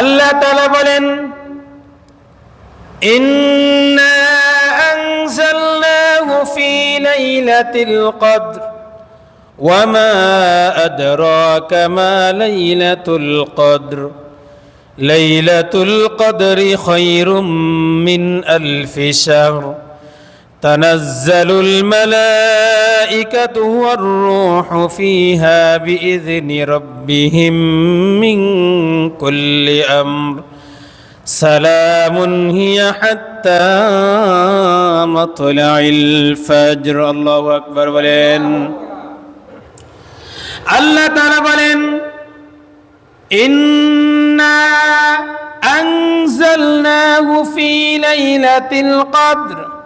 আল্লাহ তালা বলেন إنا أنزلناه في ليلة القدر وما أدراك ما ليلة القدر ليلة القدر خير من ألف شهر تنزل الملائكة والروح فيها بإذن ربهم من كل أمر سلام هي حتى مطلع الفجر الله أكبر بلين الله تعالى بلين إنا أنزلناه في ليلة القدر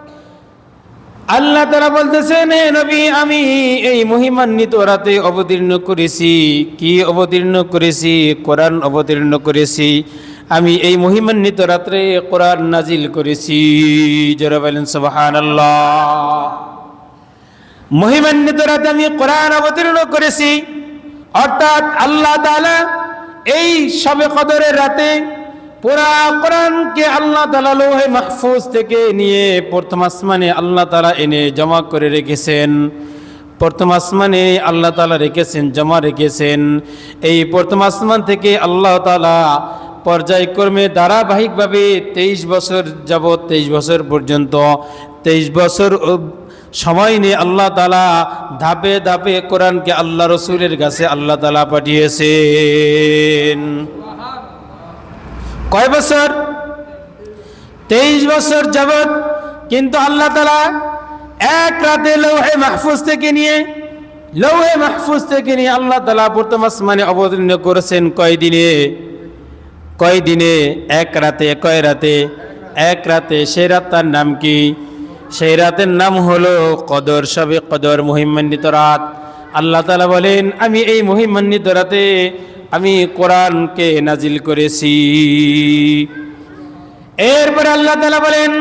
আল্লাহ তারা বলতেছেন, হে নবী, আমি এই মহিমান্বিত রাতে অবতীর্ণ করেছি। কি অবতীর্ণ করেছি? কোরআন অবতীর্ণ করেছি। আমি এই মহিমান্বিত রাত্রে কোরআন নাজিল করেছি। যারা বলেন, সুবহানাল্লাহ। মহিমান্বিত রাতে আমি কোরআন অবতীর্ণ করেছি। অর্থাৎ আল্লাহ তাআলা এই সবে কদরের রাতে পুরা কোরআনকে আল্লাহ তালা লোহে মাহফুজ থেকে নিয়ে প্রথম আসমানে আল্লাহ তালা এনে জমা করে রেখেছেন। প্রথম আসমানে আল্লাহ তালা রেখেছেন, জমা রেখেছেন। এই প্রথম আসমান থেকে আল্লাহ তালা পর্যায়ক্রমে ধারাবাহিকভাবে তেইশ বছর যাবৎ, তেইশ বছর পর্যন্ত, তেইশ বছর সময় নিয়ে আল্লাহ তালা ধাপে ধাপে কোরআনকে আল্লাহ রসুলের কাছে আল্লাহ তালা পাঠিয়েছেন। কয় বছর? তেইশ বছর যাবৎ কিন্তু আল্লাহ তালা এক রাতে লৌহে মাহফুজ থেকে নিয়ে, লৌহে মাহফুজ থেকে নিয়ে আল্লাহ তালা প্রথম আসমানে অবতীর্ণ করেছেন কয় দিনে? কয় দিনে? এক রাতে, কয় রাতে? এক রাতে। সেই রাত তার নাম কি? সেই রাতের নাম হলো কদর। সবে কদর, মহিমান্বিত রাত। আল্লাহ তালা বলেন, আমি এই মহিমান্বিত রাতে আমি কোরআনকে নাজিল করেছি। এরপরে আল্লাহ তালা বলেন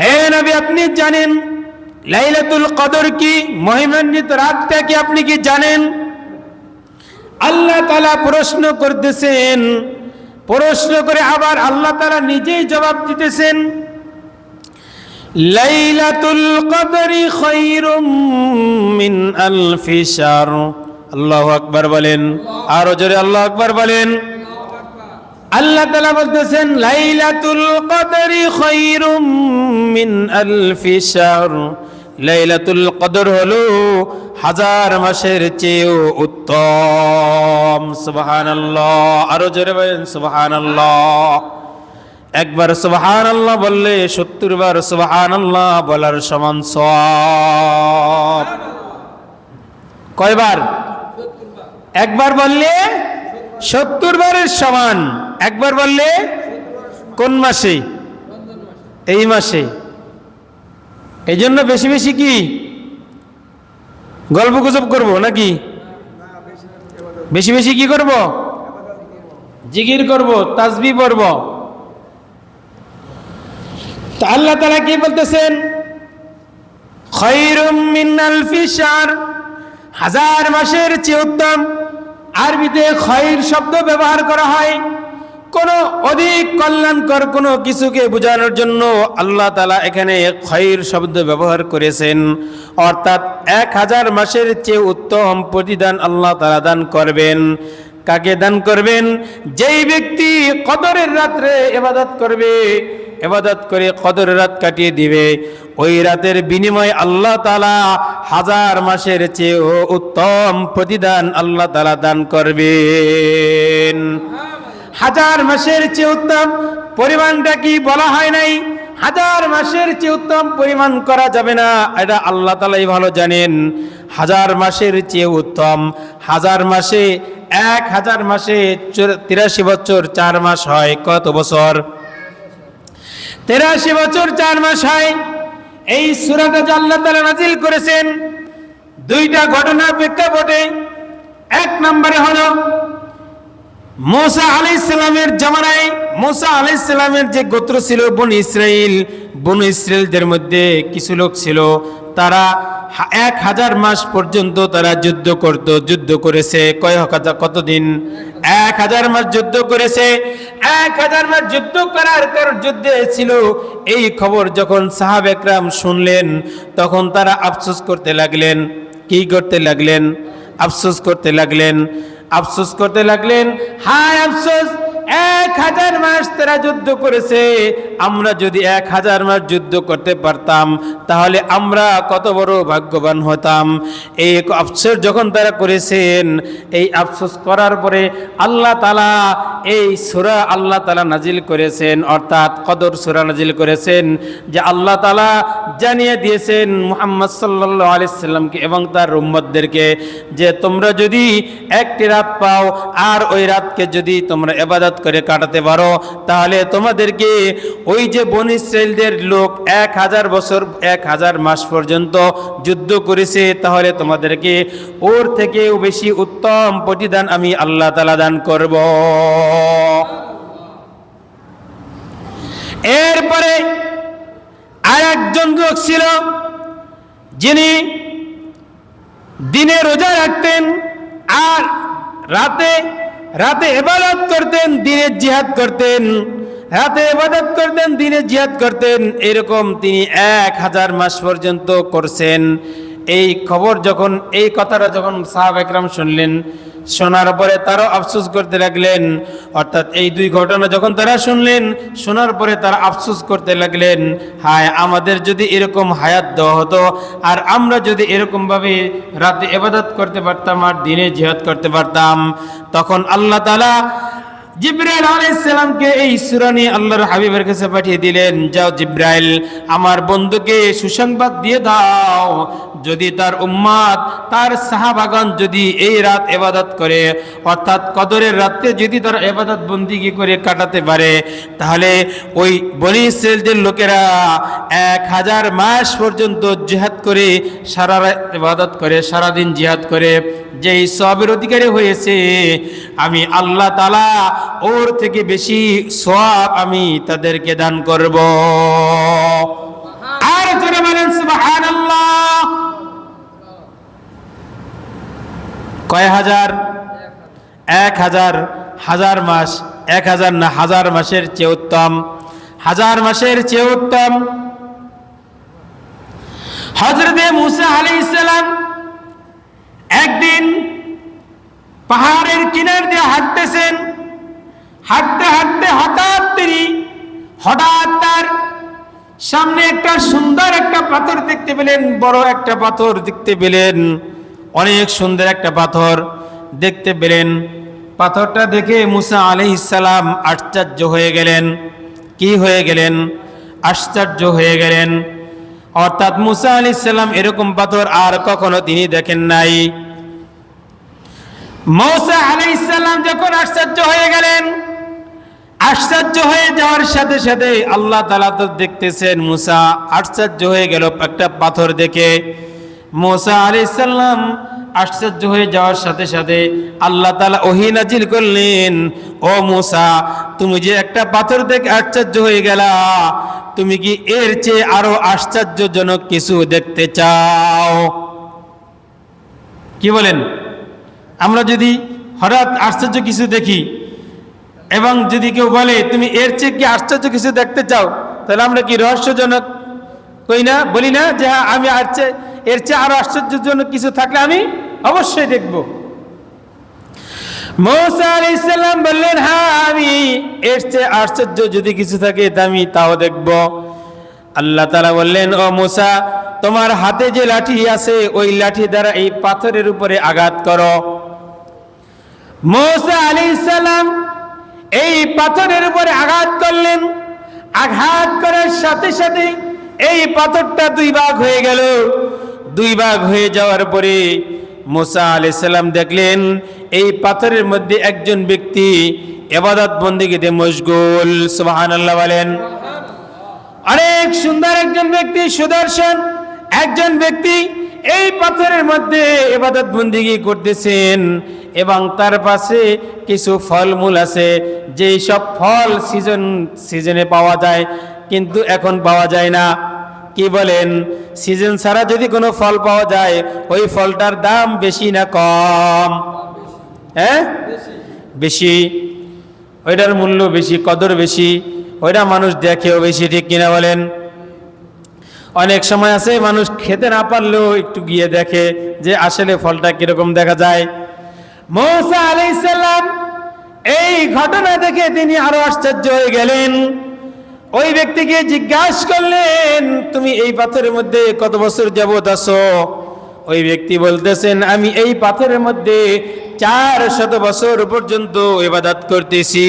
হে নবী, আপনি জানেন লাইলাতুল কদর কি? মহিমান্বিত রাতটা কি আপনি কি জানেন? আল্লাহ তালা প্রশ্ন করতেছেন, প্রশ্ন করে আবার আল্লাহ তালা নিজেই জবাব দিতেছেন। লাইলাতুল কদরি খৈরুম মিন আলফি শার। আল্লাহু আকবার বলেন। আরও জোরে আল্লাহ আকবার বলেন। আল্লাহ তালা বলতেছেন, লাইলাতুল কদরি খৈরুম মিন আলফি শার। লাইলাতুল কদর হলো হাজার মাসের চেয়েও উত্তম। সুবহানাল্লাহ। আরও জোরে বলেন, সুবহানাল্লাহ। একবার সুবহান আল্লাহ বললে সত্তর বার সুবহান আল্লাহ বলার সমান সব কয়বার? একবার বললে সত্তর বারের সমান। একবার বললে কোন মাসে? এই মাসে। এই জন্য বেশি বেশি কি? গল্প গুজব করব নাকি? বেশি বেশি কি করব? জিগির করব, তাজবি পড়ব। তো আল্লাহ তালা কি বলতেছেন? আলফি হাজার মাসের চেয়ে উত্তম। আরবিতে খৈর শব্দ ব্যবহার করা হয়। কোন অধিক কল্যাণকর কোনো কিছুকে বোঝানোর জন্য আল্লাহ তালা এখানে খৈর শব্দ ব্যবহার করেছেন। অর্থাৎ এক হাজার মাসের চেয়ে উত্তম প্রতিদান আল্লাহ তালা দান করবেন। কাকে দান করবেন? যেই ব্যক্তি কদরের রাত্রে এবাদত করবে এবাদত করে কদর রাত কাটিয়ে দিবে। ওই রাতের বিনিময়ে আল্লাহ তালা হাজার মাসের চেয়েও উত্তম প্রতিদান আল্লাহ তালা দান করবেন। হাজার মাসের চেয়ে উত্তম পরিমাণটা কি বলা হয় নাই? হাজার মাসের চেয়ে উত্তম পরিমাণ করা যাবে না। এটা আল্লাহ তালাই ভালো জানেন। হাজার মাসের চেয়ে উত্তম হাজার মাসে এক হাজার মাসে তিরাশি বছর চার মাস হয়। কত বছর? তেরাশি বছর চার মাস হয়। এই সুরাটা যে আল্লাহ তালা নাজিল করেছেন, দুইটা ঘটনা প্রেক্ষাপটে। এক নম্বরে হল, মোসা আলি ইসলামের জামানায়, মোসা আলি ইসলামের যে গোত্র ছিল বন ইসরাইল বন ইসরায়েলদের মধ্যে কিছু লোক ছিল তারা এক হাজার মাস পর্যন্ত তারা যুদ্ধ করত, যুদ্ধ করেছে। কয় কতদিন? এক হাজার মাস যুদ্ধ করেছে। এক হাজার মাস যুদ্ধ করার কারণ যুদ্ধে ছিল। এই খবর যখন সাহাব একরাম শুনলেন, তখন তারা আফসোস করতে লাগলেন। কি করতে লাগলেন? আফসোস করতে লাগলেন। আফসোস করতে লাগলেন, হায় আফসোস! এক হাজার মাস তারা যুদ্ধ করেছে। আমরা যদি এক হাজার মাস যুদ্ধ করতে পারতাম, তাহলে আমরা কত বড় ভাগ্যবান হতাম। এই আফসোস যখন তারা করেছেন, এই আফসোস করার পরে আল্লাহ তালা এই সুরা আল্লাহ তালা নাজিল করেছেন, অর্থাৎ কদর সুরা নাজিল করেছেন, যে আল্লাহ তালা জানিয়ে দিয়েছেন মুহাম্মদ সাল্লাহ আলিয়াল্লামকে এবং তার রুম্মদদেরকে যে তোমরা যদি একটি রাত পাও, আর ওই রাতকে যদি তোমরা এবাদত করে কাটাতে পারো, তাহলে তোমাদেরকে ওই যে বন লোক এক হাজার বছর, এক হাজার মাস পর্যন্ত যুদ্ধ করেছে, তাহলে তোমাদেরকে ওর থেকেও বেশি উত্তম প্রতিদান আমি আল্লাহ তালা দান করব। এরপরে আর একজন লোক ছিল, যিনি দিনে রোজা রাখতেন আর রাতে রাতে এবাদত করতেন, দিনের জিহাদ করতেন। রাতে এবাদত করতেন দিনে জিহাদ করতেন। এরকম তিনি এক হাজার মাস পর্যন্ত করছেন। এই খবর যখন, এই কথাটা যখন সাহাব একরাম শুনলেন শোনার পরে তারাও আফসোস করতে লাগলেন। অর্থাৎ এই দুই ঘটনা যখন তারা শুনলেন, শোনার পরে তারা আফসোস করতে লাগলেন, হায়, আমাদের যদি এরকম হায়াত দেওয়া হতো, আর আমরা যদি এরকমভাবে রাতে এবাদত করতে পারতাম আর দিনে জিহাদ করতে পারতাম, তখন আল্লাহ তালা জিব্রাইল আলাইহিসসালামকে এই সূরা নিয়ে আল্লাহর হাবিবের কাছে পাঠিয়ে দিলেন, যাও জিব্রাইল, আমার বন্ধুকে সুসংবাদ দিয়ে দাও। যদি তার উম্মাদ, তার সাহাবাগণ যদি এই রাত এবাদত করে, অর্থাৎ কদরের রাতে যদি তারা এবাদত বন্দিগি করে কাটাতে পারে, তাহলে ওই বনি ইসরায়েলদের লোকেরা এক হাজার মাস পর্যন্ত জিহাদ করে সারা রাত ইবাদত করে, সারাদিন জিহাদ করে, যেই সবের অধিকারী হয়েছে আমি আল্লাহ তালা ওর থেকে বেশি সব আমি তাদেরকে দান করব। আর জোরে বলেন সুবহানাল্লাহ। কয় হাজার? এক হাজার হাজার মাস এক হাজার না হাজার মাসের চেয়ে উত্তম। হাজার মাসের চেয়ে উত্তম। হজরতে মুসা আলাইহিস সালাম একদিন পাহাড়ের কিনার দিয়ে হাঁটতেছেন। হাঁটতে হাঁটতে হঠাৎ তিনি, হঠাৎ তার সামনে একটা সুন্দর একটা পাথর দেখতে পেলেন, বড় একটা পাথর দেখতে পেলেন, অনেক সুন্দর একটা পাথর দেখতে পেলেন। পাথরটা দেখে মুসা আলাইহিসসালাম আশ্চর্য হয়ে গেলেন। কি হয়ে গেলেন? আশ্চর্য হয়ে গেলেন। অর্থাৎ মুসা আলাইহিসসালাম এরকম পাথর আর কখনো তিনি দেখেন নাই। মৌসা আলাইসাল্লাম যখন আশ্চর্য হয়ে গেলেন, আশ্চর্য হয়ে যাওয়ার সাথে সাথে আল্লাহ তালা তো দেখতেছেন মুসা আশ্চর্য হয়ে গেল একটা পাথর দেখে। মোসা আলাইসাল্লাম আশ্চর্য হয়ে যাওয়ার সাথে সাথে আল্লাহ তালা ওহি নাজিল করলেন, ও মুসা, তুমি যে একটা পাথর দেখে আশ্চর্য হয়ে গেলা, তুমি কি এর চেয়ে আরও আশ্চর্যজনক কিছু দেখতে চাও? কি বলেন? আমরা যদি হঠাৎ আশ্চর্য কিছু দেখি, এবং যদি কেউ বলে, তুমি এর চেয়ে কি আশ্চর্য কিছু দেখতে চাও? তাহলে আমরা কি রহস্যজনক কই না? বলি না যে হ্যাঁ আমি আর চেয়ে, এর চেয়ে আরও আশ্চর্যজনক কিছু থাকলে আমি অবশ্যই দেখব। মৌসা আলি ইসলাম বললেন হ্যাঁ আমি এর চেয়ে আশ্চর্য যদি কিছু থাকে আমি তাও দেখব। আল্লাহ তালা বললেন, ও মুসা, তোমার হাতে যে লাঠি আছে, ওই লাঠি দ্বারা এই পাথরের উপরে আঘাত করো। মৌসা আলী ইসালাম এই পাথরের উপরে আঘাত করলেন। আঘাত করার সাথে সাথে এই পাথরটা দুই ভাগ হয়ে গেল। দুই ভাগ হয়ে যাওয়ার পরে মোসা আলি সাল্লাম দেখলেন, এই পাথরের মধ্যে একজন ব্যক্তি এবাদত বন্দিগিতে মশগুল। সুবাহান আল্লাহ বলেন। অনেক সুন্দর একজন ব্যক্তি, সুদর্শন একজন ব্যক্তি এই পাথরের মধ্যে এবাদত বন্দিগি করতেছেন। এবং তার পাশে কিছু ফলমূল আছে, যেই সব ফল সিজন সিজনে পাওয়া যায়, কিন্তু এখন পাওয়া যায় না। কি বলেন? সিজন ছাড়া যদি কোনো ফল পাওয়া যায়, ওই ফলটার দাম বেশি না কম? হ্যাঁ? বেশি। ওইটার মূল্য বেশি, কদর বেশি, ওইটা মানুষ দেখেও বেশি, ঠিক কিনা বলেন? অনেক সময় আছে মানুষ খেতে না পারলেও একটু গিয়ে দেখে যে আসলে ফলটা কীরকম দেখা যায়। মৌসা আলাইসাল্লাম এই ঘটনা দেখে তিনি আরও আশ্চর্য হয়ে গেলেন। ওই ব্যক্তিকে জিজ্ঞাসা করলেন, তুমি এই পাথরের মধ্যে কত বছর যাবত আছো? ওই ব্যক্তি বলতেছেন, আমি এই পাথরের মধ্যে চার শত বছর পর্যন্ত ইবাদত করতেছি।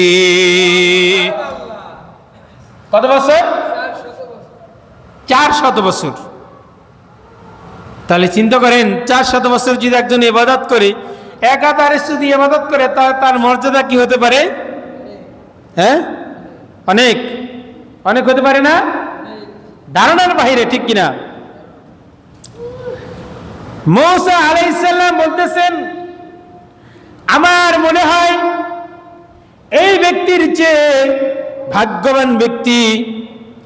কত বছর? চার শত বছর। তাহলে চিন্তা করেন, চার শত বছর যদি একজন ইবাদত করে একাধারে যদি ইবাদত করে তা- তার মর্যাদা কি হতে পারে? হ্যাঁ? অনেক। অনেক হতে পারে না? ধারণার বাহিরে, ঠিক কিনা? মৌসা আলাইসাল্লাম বলতেছেন, আমার মনে হয় এই ব্যক্তির চেয়ে ভাগ্যবান ব্যক্তি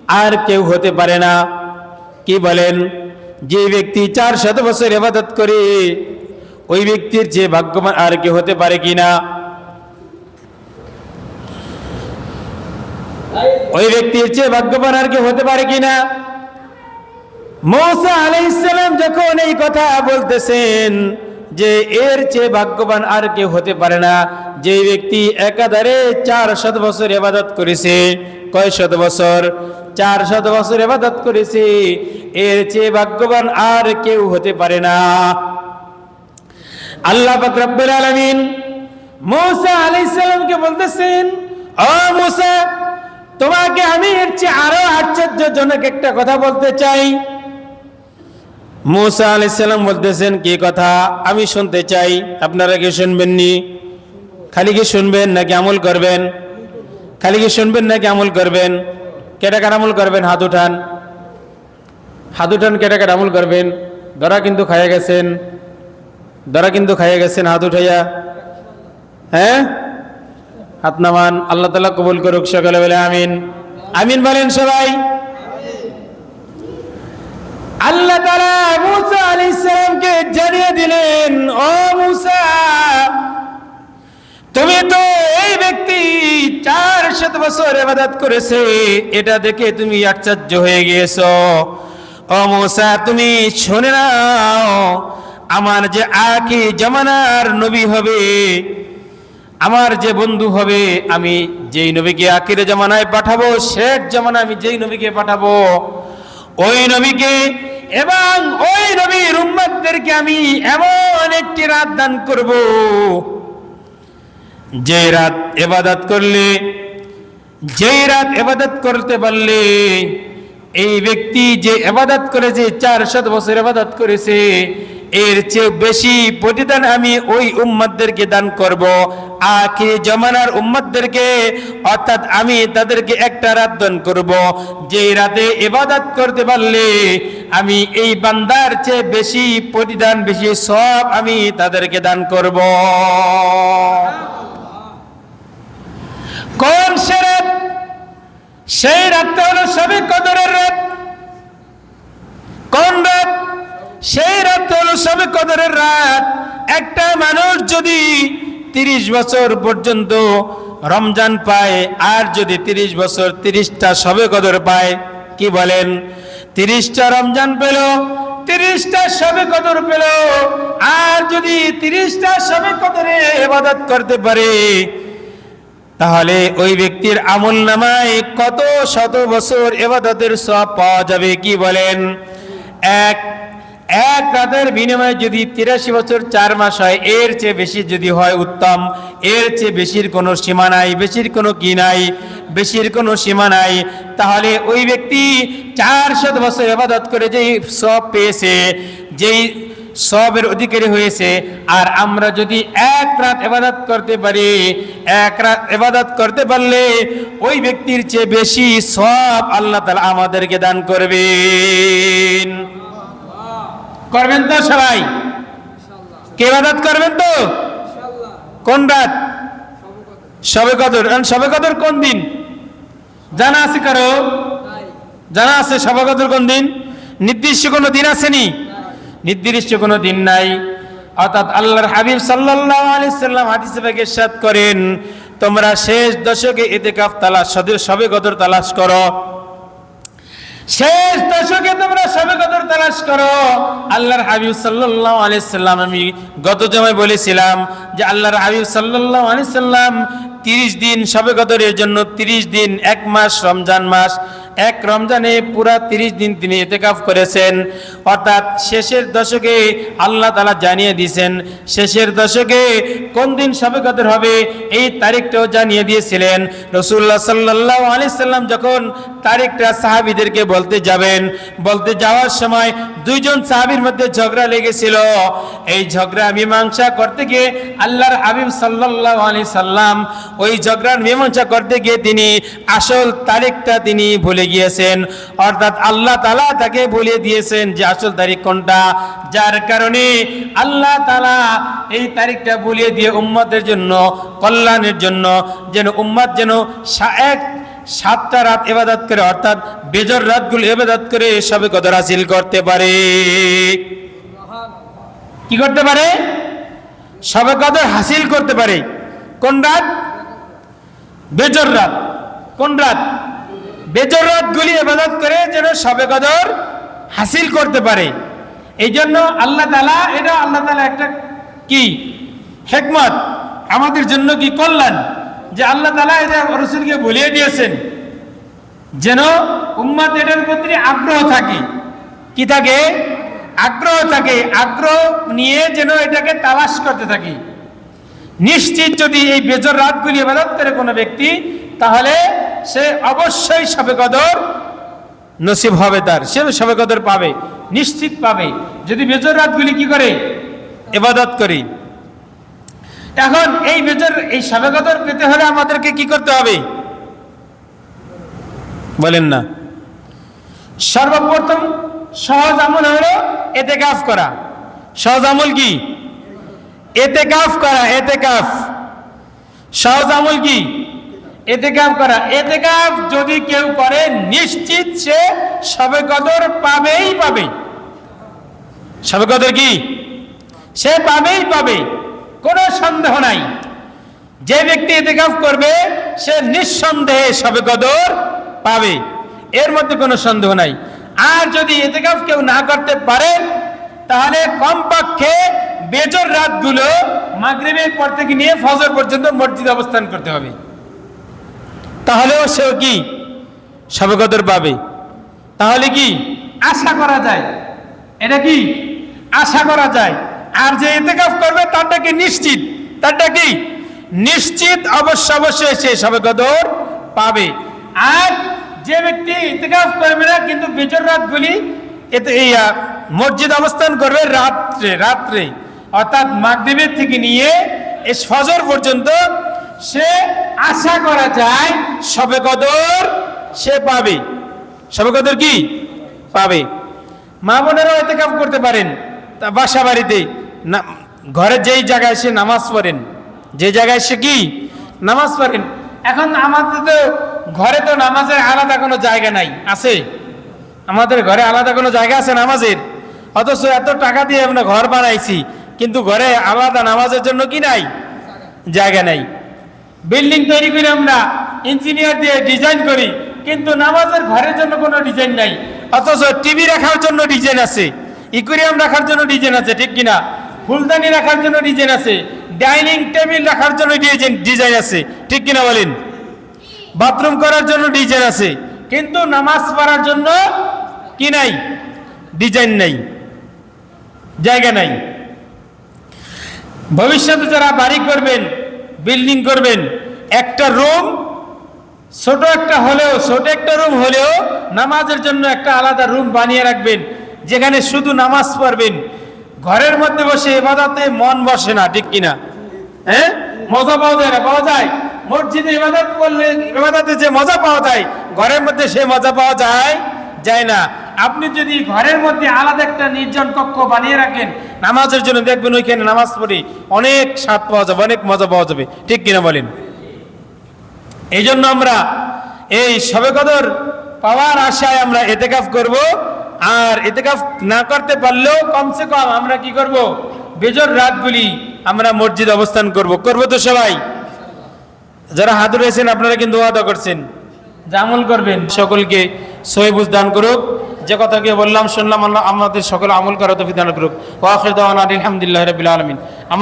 আর কেউ হতে পারে না। কি বলেন? যে ব্যক্তি চার শত বছর এবাদত করে ওই ব্যক্তির চেয়ে ভাগ্যবান আর কেউ হতে পারে কি না? ওই ব্যক্তির চেয়ে ভাগ্যবান আর কেউ হতে পারে কি না? মৌসা আলাইসালাম যখন এই কথা বলতেছেন যে এর চেয়ে ভাগ্যবান আর কেউ হতে পারে না, যে ব্যক্তি একাধারে চার শত বছর এবাদত করেছে, কয় শত বছর? চার শত বছর এবাদত করেছে, এর চেয়ে ভাগ্যবান আর কেউ হতে পারে না। আল্লাহ রব্বুল আলামিন মূসা আলাইহিস সালামকে বলতেছেন, ও মূসা, তোমাকে আমি এর চেয়ে আরও আশ্চর্যজনক একটা কথা বলতে চাই। মূসা আলাইহিস সালাম বলতেছেন, কি কথা? আমি শুনতে চাই। আপনারা কি শুনবেননি? খালি কি শুনবেন নাকি আমল করবেন? খালি কি শুনবেন নাকি আমল করবেন? কেটা কার আমল করবেন? হাত উঠান। হাত উঠান, কেটা কার আমল করবেন? ধরা কিন্তু খাইয়া গেছেন। ধরা কিন্তু খাইয়া গেছেন, হাত উঠাইয়া। হ্যাঁ? হাত নামান, আল্লাহ তালা কবুল করুক, সকালে বলে আমিন। আমিন বলেন সবাই। আল্লাহ তালা মুসা আলী ইসলামকে জানিয়ে দিলেন, ও মুসা, তুমি তো এই ব্যক্তি চার শত বছর এবাদত করেছে, এটা দেখে তুমি আশ্চর্য হয়ে গিয়েছো। ও মুসা, তুমি শুনে নাও আমার যে আকি জমানার নবী হবে, আমার যে বন্ধু হবে, আমি যেই নবীকে আকিরে জামানায় পাঠাবো শেষ জামানা আমি যেই নবীকে পাঠাবো, ওই নবীকে এবং ওই নবীর উম্মতদেরকে আমি এমন একটি রাত দান করব, যে রাত এবাদত করলে, যেই রাত এবাদত করতে পারলে, এই ব্যক্তি যে এবাদত করেছে, চার শত বছর এবাদত করেছে এর চেয়ে বেশি প্রতিদান আমি ওই উম্মাদদেরকে দান করব। আখি জমানার উম্মতদেরকে, অর্থাৎ আমি তাদেরকে একটা রাত দান করব। যে রাতে ইবাদত করতে পারলে আমি এই বান্দার চেয়ে বেশি প্রতিদান, বেশি সব আমি তাদেরকে দান করব। কোন সে রাত? সেই রাতটা হলো সবে কদরের রাত। কোন রাত? সেই রাত হলো সবে কদরের রাত, একটা মানুষ যদি তিরিশ বছর পর্যন্ত রমজান পায়, আর যদি তিরিশ বছর তিরিশটা সবে কদর পায়, কি বলেন? তিরিশটা রমজান পেল, তিরিশটা সবে কদর পেল, আর যদি তিরিশটা সবে কদরে এবাদত করতে পারে, তাহলে ওই ব্যক্তির আমল নামায় কত শত বছর এবাদতের সব পাওয়া যাবে, কি বলেন? এক এক রাতের বিনিময়ে যদি তিরাশি বছর চার মাস হয়, এর চেয়ে বেশি যদি হয় উত্তম। এর চেয়ে বেশির কোনো সীমা নাই, বেশির কোনো কি নাই, বেশির কোনো সীমা নাই। তাহলে ওই ব্যক্তি চার শত বছর এবাদত করে যেই সব পেয়েছে, যেই সবের অধিকারী হয়েছে, আর আমরা যদি এক রাত এবাদত করতে পারি, এক রাত এবাদত করতে পারলে ওই ব্যক্তির চেয়ে বেশি সব আল্লাহ তালা আমাদেরকে দান করবেন। করবেন তো সবাই? কে এবাদত করবেন তো? কোন রাত? সবে কদর। সবে কদর কোন দিন? জানা আছে কারও? জানা আছে সবে কদর কোন দিন? নির্দিষ্ট কোনো দিন আসেনি? নির্দিষ্ট কোনো দিন নাই। অর্থাৎ আল্লাহর হাবিব সাল্লাল্লাহু আলাইহি সাল্লাম হাদিসে ইরশাদ করেন, তোমরা শেষ দশকে ইতিকাফ তালাশ সবে সবে কদর তালাশ করো। শেষ দশকে তোমরা সবে কদর তালাশ করো। আল্লাহর হাবিব সাল্লাল্লাহু আলাইহি সাল্লাম, আমি গত জমায় বলেছিলাম যে আল্লাহর হাবিব সাল্লাল্লাহু আলাইহি সাল্লাম 30 দিন সবে কদরের জন্য 30 দিন, এক মাস, রমজান মাস এক রমজানে পুরা 30 দিন তিনি ইতিকাফ করেছেন। অর্থাৎ শেষের দশকে আল্লাহ তালা জানিয়ে দিয়েছেন, শেষের দশকে কোন দিন সবে কদর হবে এই তারিখটাও জানিয়ে দিয়েছিলেন। রসুল্লাহ সাল্লাল্লাহু আলাইহি সাল্লাম যখন তারিখটা সাহাবীদেরকে বলতে যাবেন, বলতে যাওয়ার সময় দুইজন সাহাবীর মধ্যে ঝগড়া লেগেছিল। এই ঝগড়া মীমাংসা করতে গিয়ে আল্লাহর হাবিব সাল্লাল্লাহু আলি সাল্লাম ওই ঝগড়ার মীমাংসা করতে গিয়ে তিনি আসল তারিখটা তিনি ভুলে গিয়েছেন। অর্থাৎ আল্লাহ তাআলা তাকে বলে দিয়েছেন যে আসল তারিখ কোনটা? যার কারণে আল্লাহ তাআলা এই তারিখটা বলিয়ে দিয়ে উম্মতের জন্য, কল্যাণের জন্য যেন উম্মত যেন এক সাতটা রাত এবাদত করে, অর্থাৎ বেজর রাতগুলো এবাদত করে সবে কদর হাসিল করতে পারে। কি করতে পারে? সবে কদর হাসিল করতে পারে। কোন রাত? বেজর রাত। কোন রাত? বেজর রাতগুলি এবাদত করে যেন সবে কদর হাসিল করতে পারে। এই জন্য আল্লাহ তালা এটা আল্লাহ তালা একটা কি? হেকমত। আমাদের জন্য কি কল্যাণ? যে আল্লাহ তালা এটা রসুলকে বলিয়ে দিয়েছেন, যেন উম্মাদ এটার প্রতি আগ্রহ থাকে। কি থাকে? আগ্রহ থাকে। আগ্রহ নিয়ে যেন এটাকে তালাশ করতে থাকি। নিশ্চিত যদি এই বেজর রাতগুলি ইবাদত করে কোনো ব্যক্তি, তাহলে সে অবশ্যই সবে কদর নসিব হবে তার। সে সবে কদর পাবে, নিশ্চিত পাবে। যদি বেজর রাতগুলি কি করে? এবাদত করি। এখন এই বেজর, এই সবে কদর পেতে হলে আমাদেরকে কি করতে হবে? বলেন না। সর্বপ্রথম সহজ আমল হলো এতে কাফ করা। সহজ আমল কি? এতে কাফ করা এতে কাফ সহজ আমল কি? এতে কাফ করা। এতে কাফ যদি কেউ করে, নিশ্চিত সে সবে কদর পাবেই পাবে। সবে কদর কি? সে পাবেই পাবে, কোনো সন্দেহ নাই। যে ব্যক্তি এতেকাফ করবে, সে নিঃসন্দেহে সবে কদর পাবে। এর মধ্যে কোনো সন্দেহ নাই। আর যদি এতেকাফ কেউ না করতে পারে, তাহলে কমপক্ষে বেজর রাতগুলো মাগরিবের পর থেকে নিয়ে ফজর পর্যন্ত মসজিদ অবস্থান করতে হবে। তাহলেও সেও কি? সবে পাবে। তাহলে কি? আশা করা যায়। এটা কি? আশা করা যায়। আর যে ইতেকাফ করবে, তারটা কি নিশ্চিত? তারটা কি? নিশ্চিত অবশ্য অবশ্যই সে সবে পাবে। আর যে ব্যক্তি ইতেকাফ করবে না, কিন্তু বেজর রাতগুলি এতে এই মসজিদ অবস্থান করবে রাত্রে রাত্রে। অর্থাৎ মাগরিবের থেকে নিয়ে এ ফজর পর্যন্ত সে আশা করা যায় সবে কদর সে পাবে। সবে কদর কি? পাবে। মা বোনেরাও এতে কাপ করতে পারেন। তা বাসা বাড়িতে না, ঘরে যেই জায়গায় সে নামাজ পড়েন, যে জায়গায় সে কি? নামাজ পড়েন। এখন আমাদের তো ঘরে তো নামাজের আলাদা কোনো জায়গা নাই, আছে? আমাদের ঘরে আলাদা কোনো জায়গা আছে নামাজের? অথচ এত টাকা দিয়ে আমরা ঘর বানাইছি, কিন্তু ঘরে আলাদা নামাজের জন্য কি নাই? জায়গা নাই। বিল্ডিং তৈরি করে আমরা ইঞ্জিনিয়ার দিয়ে ডিজাইন করি, কিন্তু নামাজের ঘরের জন্য কোনো ডিজাইন নাই। অথচ টিভি রাখার জন্য ডিজাইন আছে ইকুরিয়াম রাখার জন্য ডিজাইন আছে, ঠিক কিনা? ফুলদানি রাখার জন্য ডিজাইন আছে ডাইনিং টেবিল রাখার জন্য ডিজাইন ডিজাইন আছে, ঠিক কিনা বলেন? বাথরুম করার জন্য ডিজাইন আছে, কিন্তু নামাজ পড়ার জন্য কি নাই? ডিজাইন নাই, জায়গা নাই। ভবিষ্যতে যারা বাড়ি করবেন বিল্ডিং করবেন। একটা রুম, ছোট একটা হলেও, ছোট একটা রুম হলেও নামাজের জন্য একটা আলাদা রুম বানিয়ে রাখবেন, যেখানে শুধু নামাজ পড়বেন। ঘরের মধ্যে বসে এবাদাতে মন বসে না, ঠিক কিনা? হ্যাঁ? মজা পাওয়া যায় না, পাওয়া যায়? মসজিদে ইবাদত করলে ইবাদতে যে মজা পাওয়া যায়, ঘরের মধ্যে সে মজা পাওয়া যায় যায় না। আপনি যদি ঘরের মধ্যে আলাদা একটা নির্জন কক্ষ বানিয়ে রাখেন, নামাজের জন্য দেখবেন ওইখানে নামাজ পড়ি অনেক স্বাদ পাওয়া যাবে, অনেক মজা পাওয়া যাবে। ঠিক কিনা বলেন? এই জন্য আমরা এই সবে কদর পাওয়ার আশায় আমরা এতেকাফ করব, আর এতেকাফ না করতে পারলেও কমসে কম আমরা কি করব? বেজর রাতগুলি আমরা মসজিদ অবস্থান করব। করব তো সবাই? যারা হাত রয়েছেন আপনারা কিন্তু ওয়াদা করছেন। আমল করবেন, সকলকে সহিবুজ দান করুক। যে কথাকে বললাম, শুনলাম আমাদের সকল আমল করা তো দান করুক। আলহামদুলিল্লাহ রবিল আলমিন। আমরা